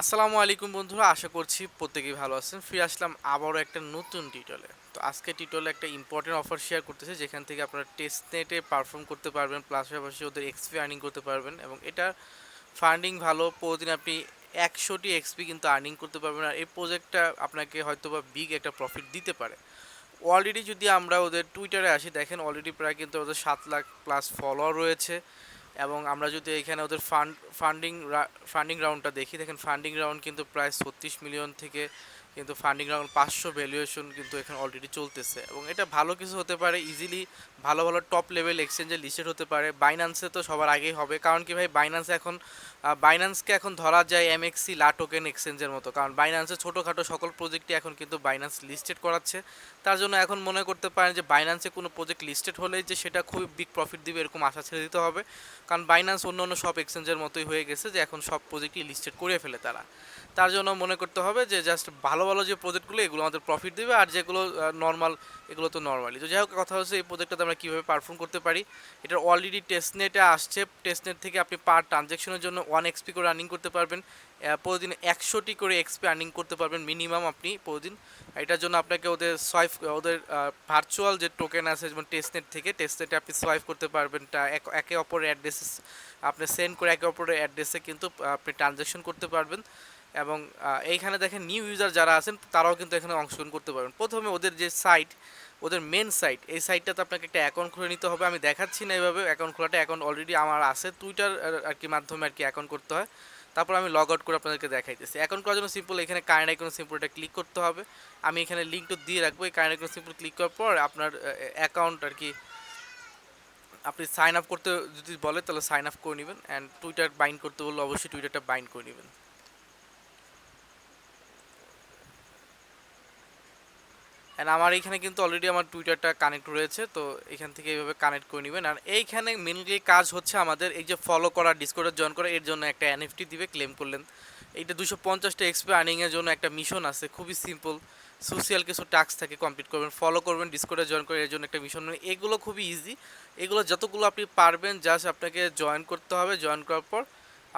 আসসালামু আলাইকুম বন্ধুরা, আশা করছি প্রত্যেকেই ভালো আছেন। ফিরে আসলাম আবারও একটা নতুন টিটলে তো আজকে টিটলে একটা ইম্পর্টেন্ট অফার শেয়ার করতেছে, যেখান থেকে আপনারা টেস্ট নেটে পারফর্ম করতে পারবেন প্লাস পাশাপাশি ওদের এক্সপি আর্নিং করতে পারবেন এবং এটা ফান্ডিং ভালো। প্রতিদিন আপনি একশোটি এক্সপি কিন্তু আর্নিং করতে পারবেন আর এই প্রজেক্টটা আপনাকে হয়তো বা বিগ একটা প্রফিট দিতে পারে। অলরেডি যদি আমরা ওদের টুইটারে আসি, দেখেন অলরেডি প্রায় কিন্তু ওদের সাত লাখ প্লাস ফলোয়ার রয়েছে। এবং আমরা যদি এখানে ওদের ফান্ড ফান্ডিং ফান্ডিং রাউন্ডটা দেখি, দেখেন ফান্ডিং রাউন্ড কিন্তু প্রায় ছত্রিশ মিলিয়ন থেকে কিন্তু ফান্ডিং রাউন্ড পাঁচশো ভ্যালুয়েশন কিন্তু এখানে অলরেডি চলতেছে। এবং এটা ভালো কিছু হতে পারে ইজিলি ভালো ভালো টপ লেভেল এক্সচেঞ্জে লিস্টেড হতে পারে। বাইন্যান্সে তো সবার আগেই হবে। কারণ কি ভাই বাইন্যান্স এখন বাইন্যান্সকে এখন ধরা যায় এমএক্সি লা টোকেন এক্সচেঞ্জের মতো। কারণ বাইন্যান্সে ছোটোখাটো সকল প্রজেক্টই এখন কিন্তু বাইন্যান্স লিস্টেড করাচ্ছে। তার জন্য এখন মনে করতে পারেন যে বাইন্যান্সে কোনো প্রজেক্ট লিস্টেড হলে যে সেটা খুবই বিগ প্রফিট দিবে এরকম আশা ছেড়ে দিতে হবে। কারণ বাইন্যান্স অন্য অন্য সব এক্সচেঞ্জের মতোই হয়ে গেছে যে এখন সব প্রজেক্টই লিস্টেড করে ফেলে তারা। তার জন্য মনে করতে হবে যে জাস্ট ভালো ভালো ভালো যে প্রজেক্টগুলো এগুলো আমাদের প্রফিট দেবে আর যেগুলো নর্মাল এগুলো তো নর্মালি তো যাই হোক, কথা হচ্ছে এই প্রজেক্টটাতে আমরা কীভাবে পারফর্ম করতে পারি। এটার অলরেডি টেস্টনেটে আসছে। টেস্টনেট থেকে আপনি পার ট্রানজ্যাকশনের জন্য ওয়ান এক্সপি করে রানিং করতে পারবেন। প্রতিদিন একশোটি করে এক্সপি আর্নিং করতে পারবেন মিনিমাম আপনি প্রতিদিন। এটার জন্য আপনাকে ওদের সোয়াইপ ওদের ভার্চুয়াল যে টোকেন আছে, যেমন টেস্টনেট থেকে টেস্টনেটে আপনি সোয়াইপ করতে পারবেন। একে অপরের অ্যাড্রেসে আপনি সেন্ড করে একে অপরের অ্যাড্রেসে কিন্তু আপনি ট্রানজ্যাকশন করতে পারবেন। এবং এইখানে দেখেন নিউ ইউজার যারা আছেন, তারাও কিন্তু এখানে অংশগ্রহণ করতে পারবেন। প্রথমে ওদের যে সাইট ওদের মেন সাইট এই সাইটটাতে আপনাকে একটা অ্যাকাউন্ট খুলে নিতে হবে। আমি দেখাচ্ছি না এইভাবে অ্যাকাউন্ট খোলাটা অ্যাকাউন্ট অলরেডি আমার আছে। টুইটার আর কি মাধ্যমে আর কি অ্যাকাউন্ট করতে হয়। তারপর আমি লগ আউট করে আপনাদেরকে দেখাইতেছি। অ্যাকাউন্ট করার জন্য সিম্পল এখানে কারেন্ট আইকন সিম্পল এটা ক্লিক করতে হবে। আমি এখানে লিঙ্কটা দিয়ে রাখব। এই কারেন্ট আইকন সিম্পল ক্লিক করার পর আপনার অ্যাকাউন্ট আর কি আপনি সাইন আপ করতে যদি বলে, তাহলে সাইন আপ করে নেবেন। অ্যান্ড টুইটার বাইন্ড করতে বললে অবশ্যই টুইটারটা বাইন্ড করে নেবেন। অ্যান্ড আমার এইখানে কিন্তু অলরেডি আমার টুইটারটা কানেক্ট রয়েছে, তো এখান থেকে এইভাবে কানেক্ট করে নেবেন। আর এইখানে মেনলি কাজ হচ্ছে আমাদের এই যে ফলো করা ডিসকোডে জয়েন করা, এর জন্য একটা এনএফটি দিবে ক্লেম করলেন। এইটা দুশো পঞ্চাশটা এক্সপি আর্নিংয়ের জন্য একটা মিশন আছে, খুবই সিম্পল সোশিয়াল কিছু টাস্ক থাকে কমপ্লিট করবেন ফলো করবেন ডিসকোডে জয়েন করে এর জন্য একটা মিশন এগুলো খুবই ইজি এগুলো যতগুলো আপনি পারবেন জাস্ট আপনাকে জয়েন করতে হবে। জয়েন করার পর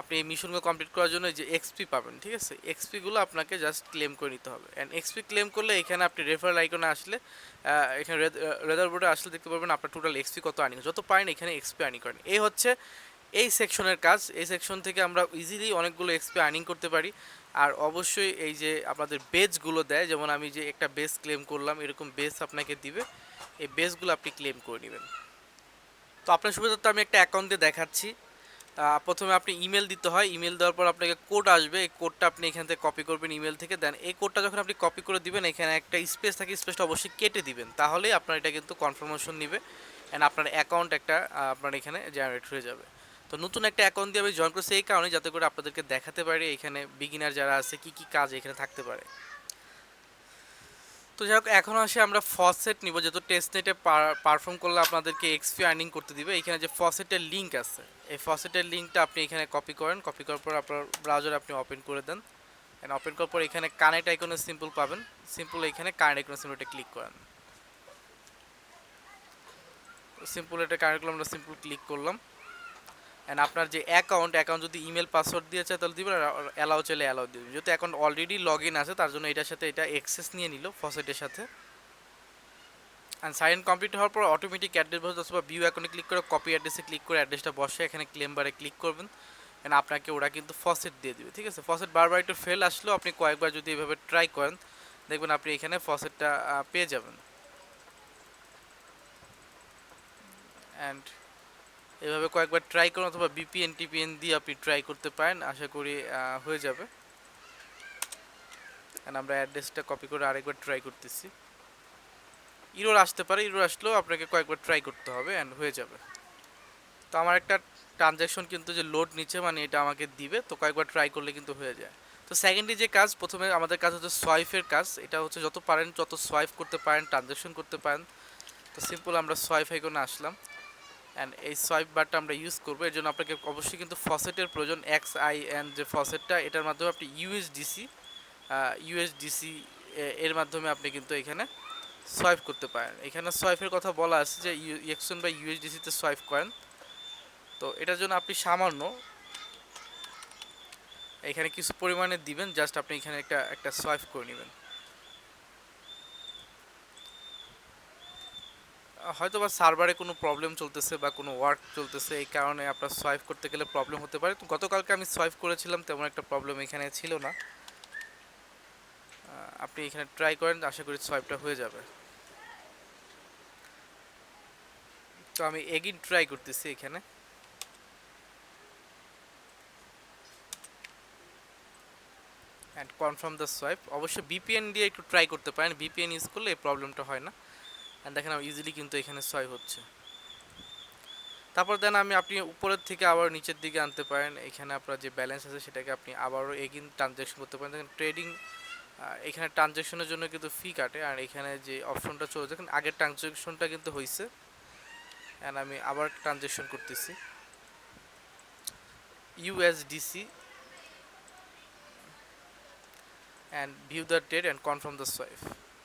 আপনি এই মিশনগুলো কমপ্লিট করার জন্য যে এক্সপি পাবেন, ঠিক আছে? এক্সপিগুলো আপনাকে জাস্ট ক্লেম করে নিতে হবে। অ্যান্ড এক্সপি ক্লেম করলে এখানে আপনি রেফারেল আইকনে আসলে এখানে রেদার বোর্ডে আসলে দেখতে পারবেন আপনার টোটাল এক্সপি কত আর্নিং যত পারেন এখানে এক্সপি আর্নিং করেন। এই হচ্ছে এই সেকশনের কাজ। এই সেকশন থেকে আমরা ইজিলি অনেকগুলো এক্সপি আর্নিং করতে পারি। আর অবশ্যই এই যে আপনাদের বেজগুলো দেয়, যেমন আমি যে একটা বেস ক্লেম করলাম, এরকম বেস আপনাকে দিবে। এই বেসগুলো আপনি ক্লেম করে নেবেন। তো আপনার সুবিধার্থে আমি একটা অ্যাকাউন্ট দেখাচ্ছি। প্রথমে আপনি ইমেল দিতে হয়। ইমেল দেওয়ার পর আপনাকে কোড আসবে। এই কোডটা আপনি এখান থেকে কপি করবেন ইমেল থেকে। দেন এই কোডটা যখন আপনি কপি করে দিবেন, এখানে একটা স্পেস থাকে স্পেসটা অবশ্যই কেটে দিবেন। তাহলেই আপনার এটা কিন্তু কনফার্মেশন নিবে অ্যান্ড আপনার অ্যাকাউন্ট একটা আপনার এখানে জেনারেট হয়ে যাবে। তো নতুন একটা অ্যাকাউন্ট দিয়ে আমি জয়েন করছি এই কারণে যাতে করে আপনাদেরকে দেখাতে পারি এখানে বিগিনার যারা আছে, কি কি কাজ এখানে থাকতে পারে। তো যাই হোক, এখন আসে আমরা ফসেট নিব, যেহেতু টেস্ট নেটে পারফর্ম করলে আপনাদেরকে এক্সপি আর্নিং করতে দিবে। এখানে যে ফসেটের লিঙ্ক আছে, এই ফসেটের লিঙ্কটা আপনি এখানে কপি করেন। কপি করার পর আপনার ব্রাউজার আপনি ওপেন করে দেন। এন্ড ওপেন করার পর এখানে কানেক্ট আইকনে সিম্পল পাবেন। সিম্পল এখানে কানেক্ট আইকনে সিম্পল এটা ক্লিক করেন। সিম্পল এটা কানেক্ট করলাম আমরা সিম্পল ক্লিক করলাম। অ্যান্ড আপনার যে অ্যাকাউন্ট অ্যাকাউন্ট যদি ইমেল পাসওয়ার্ড দিয়েছে তাহলে দিবেন অ্যালাউ চাইলে অ্যালাউ দিবেন। যেহেতু অ্যাকাউন্ট অলরেডি লগ ইন আছে, তার জন্য এটার সাথে এটা এক্সেস নিয়ে নিল ফসেটের সাথে। অ্যান্ড সাইন কমপ্লিট হওয়ার পর অটোমেটিক অ্যাড্রেস বসে অথবা ভিউ অ্যাকাউন্টে ক্লিক করে কপি অ্যাড্রেসে ক্লিক করে অ্যাড্রেসটা বসে, এখানে ক্লেম বারে ক্লিক করবেন। অ্যান্ড আপনাকে ওরা কিন্তু ফসেট দিয়ে দিবে, ঠিক আছে? ফসেট বারবার একটু ফেল আসলেও আপনি কয়েকবার যদি এভাবে ট্রাই করেন, দেখবেন আপনি এখানে ফসেটটা পেয়ে যাবেন। অ্যান্ড এভাবে কয়েকবার ট্রাই করুন অথবা বিপিএন টিপিএন দিয়ে আপনি ট্রাই করতে পারেন, আশা করি হয়ে যাবে। আমরা অ্যাড্রেসটা কপি করে আরেকবার ট্রাই করতেছি। ইরোর আসতে পারে ইরোর আসলেও আপনাকে কয়েকবার ট্রাই করতে হবে অ্যান্ড হয়ে যাবে। তো আমার একটা ট্রানজ্যাকশন কিন্তু যে লোড নিচ্ছে মানে এটা আমাকে দিবে, তো কয়েকবার ট্রাই করলে কিন্তু হয়ে যায়। তো সেকেন্ডলি যে কাজ, প্রথমে আমাদের কাজ হচ্ছে সোয়াইফের কাজ। এটা হচ্ছে যত পারেন, যত সোয়াইপ করতে পারেন ট্রানজ্যাকশন করতে পারেন, তো সিম্পল আমরা সোয়াইফ আইকনে আসলাম। অ্যান্ড এই সোয়াইপ বারটা আমরা ইউজ করব। এর জন্য আপনাকে অবশ্যই কিন্তু ফসেটের প্রয়োজন এক্স আই এন যে ফসেটটা, এটার মাধ্যমে আপনি ইউএসডিসি ইউএসডিসি এর মাধ্যমে আপনি কিন্তু এখানে সোয়াইপ করতে পারেন। এখানে সোয়াইপের কথা বলা আছে যে ইয়েকশন বা ইউএসডিসিতে সোয়াইপ করেন। তো এটার জন্য আপনি সামান্য এখানে কিছু পরিমাণে দিবেন জাস্ট আপনি এখানে একটা একটা সোয়াইপ করে নেবেন। হয়তো বা সার্ভারে কোনো প্রবলেম চলতেছে বা কোনো ওয়ার্ক চলতেছে, এই কারণে আপনার সোয়াইপ করতে গেলে প্রবলেম হতে পারে। তো গতকালকে আমি সোয়াইপ করেছিলাম, তেমন একটা প্রবলেম এখানে ছিল না। আপনি এখানে ট্রাই করেন, আশা করি সোয়াইপটা হয়ে যাবে। তো আমি এগিন ট্রাই করতেছি এখানে। And confirm the swipe. অবশ্যই বিপিএন দিয়ে একটু ট্রাই করতে পারেন। বিপিএন ইউজ করলে এই প্রবলেমটা হয় না। অ্যান্ড দেখেন আমার ইজিলি কিন্তু এখানে সোয়াইপ হচ্ছে। তারপর দেন আমি আপনি উপরের থেকে আবার নিচের দিকে আনতে পারেন। এখানে আপনার যে ব্যালেন্স আছে সেটাকে আপনি আবারও এগিন ট্রানজ্যাকশন করতে পারেন। দেখেন ট্রেডিং এখানে ট্রানজ্যাকশনের জন্য কিন্তু ফি কাটে। আর এখানে যে অপশনটা চলে, দেখেন আগের ট্রানজ্যাকশনটা কিন্তু হয়েছে অ্যান্ড আমি আবার ট্রানজ্যাকশন করতেছি। USDC and view the date and confirm the swipe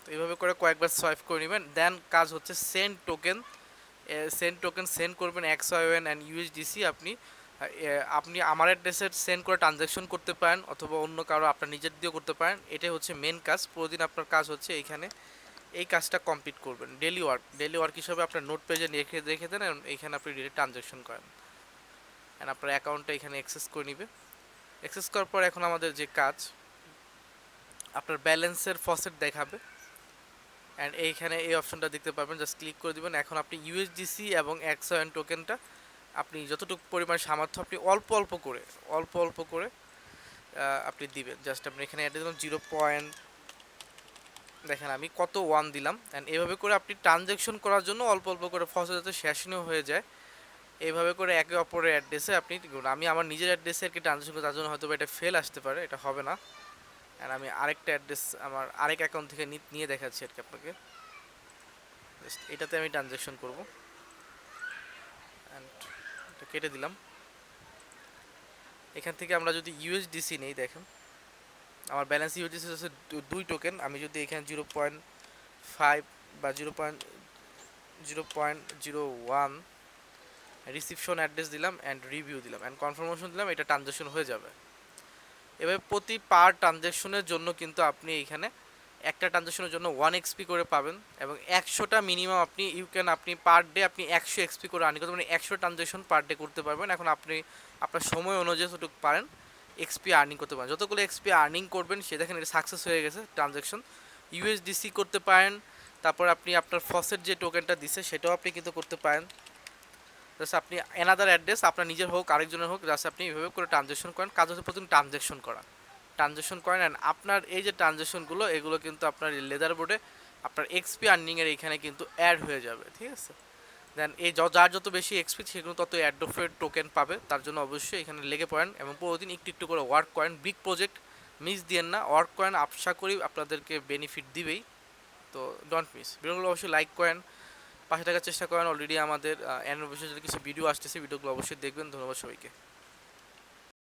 তো এইভাবে করে কয়েকবার সোয়াইপ করে নেবেন। দেন কাজ হচ্ছে send token send token send করবেন এক্স ওয়াইএন অ্যান্ড ইউএসডিসি আপনি। আপনি আমার অ্যাড্রেসে সেন্ড করে ট্রানজ্যাকশন করতে পারেন অথবা অন্য কারও আপনার নিজের দিয়েও করতে পারেন। এটাই হচ্ছে মেন কাজ। প্রতিদিন আপনার কাজ হচ্ছে এইখানে এই কাজটা কমপ্লিট করবেন। ডেলি ওয়ার্ক ডেলি ওয়ার্ক হিসাবে আপনার নোট পেজে রেখে রেখে দেন এইখানে আপনি ডেলি ট্রানজ্যাকশন করেন। অ্যান্ড আপনার অ্যাকাউন্টটা এখানে অ্যাক্সেস করে নিবে। অ্যাক্সেস করার পর এখন আমাদের যে কাজ, আপনার ব্যালেন্সের ফসেট দেখাবে। অ্যান্ড এইখানে এই অপশনটা দেখতে পাবেন জাস্ট ক্লিক করে দিবেন। এখন আপনি ইউএসডিসি এবং এক্সওয়ান টোকেনটা আপনি যতটুকু পরিমাণ সামর্থ্য, আপনি অল্প অল্প করে, অল্প অল্প করে আপনি দিবেন। জাস্ট আপনি এখানে অ্যাড দিলাম জিরো পয়েন্ট দেখেন আমি কত ওয়ান দিলাম। অ্যান্ড এভাবে করে আপনি ট্রানজ্যাকশন করার জন্য অল্প অল্প করে ফসল যাতে শেষনীয় হয়ে যায় এইভাবে করে একে অপরের অ্যাড্রেসে আপনি। আমি আমার নিজের অ্যাড্রেসে আর কি ট্রানজ্যাকশন তার জন্য হয়তো এটা ফেল আসতে পারে, এটা হবে না। আর আমি আরেকটা অ্যাড্রেস আমার আরেক অ্যাকাউন্ট থেকে নিয়ে দেখাচ্ছি আর কি আপনাকে এটাতে আমি ট্রানজ্যাকশন করব। অ্যান্ড কেটে দিলাম। এখান থেকে আমরা যদি ইউএসডিসি নেই, দেখেন। আমার ব্যালেন্স ইউএসডিসি হচ্ছে দুই টোকেন আমি যদি এখানে জিরো পয়েন্ট ফাইভ বা zero point zero point zero one reception address দিলাম অ্যান্ড রিভিউ দিলাম। অ্যান্ড কনফার্মেশন দিলাম, এটা ট্রানজ্যাকশন হয়ে যাবে। এবার প্রতি পার ট্রানজ্যাকশনের জন্য কিন্তু আপনি এখানে একটা ট্রানজ্যাকশনের জন্য ওয়ান এক্সপি করে পাবেন এবং একশোটা মিনিমাম আপনি ইউ ক্যান আপনি পার ডে আপনি একশো এক্সপি করে আনি করতে মানে একশো ট্রানজ্যাকশন পার ডে করতে পারবেন। এখন আপনি, আপনার সময় অনুযায়ী যতটুকু পারেন এক্সপি আর্নিং করতে পারেন। যতগুলো এক্সপি আর্নিং করবেন, সে দেখেন এটা সাকসেস হয়ে গেছে ট্রানজ্যাকশন ইউএসডিসি করতে পারেন। তারপর আপনি আপনার ফসের যে টোকেনটা দিছে, সেটাও আপনি কিন্তু করতে পারেন। জাস্ট আপনি এনাদার অ্যাড্রেস আপনার নিজের হোক, আরেকজনের হোক জাস্ট আপনি এইভাবে করে ট্রানজেকশন করেন। কাজ হচ্ছে প্রথম ট্রানজ্যাকশন করা। ট্রানজ্যাকশন করেন and আপনার এই যে ট্রানজেকশনগুলো এগুলো কিন্তু আপনার লেদার বোর্ডে আপনার এক্সপি আর্নিংয়ের এইখানে কিন্তু অ্যাড হয়ে যাবে, ঠিক আছে? দেন এই যার যত বেশি এক্সপি সেগুলো তত অ্যাডোফের টোকেন পাবে। তার জন্য অবশ্যই এখানে লেগে পড়েন এবং প্রতিদিন একটু একটু করে ওয়ার্ক করেন। বিগ প্রজেক্ট মিস দিয়েন না। ওয়ার্ক করেন, আশা করি আপনাদেরকে বেনিফিট দিবেই। তো ডোন্ট মিস ভিডিওগুলো অবশ্যই লাইক করেন। পাশে থাকার চেষ্টা করেন। অলরেডি আমাদের অ্যানিভার্সারি কিছু ভিডিও আসতেছে ভিডিওগুলো অবশ্যই দেখবেন। ধন্যবাদ সবাইকে।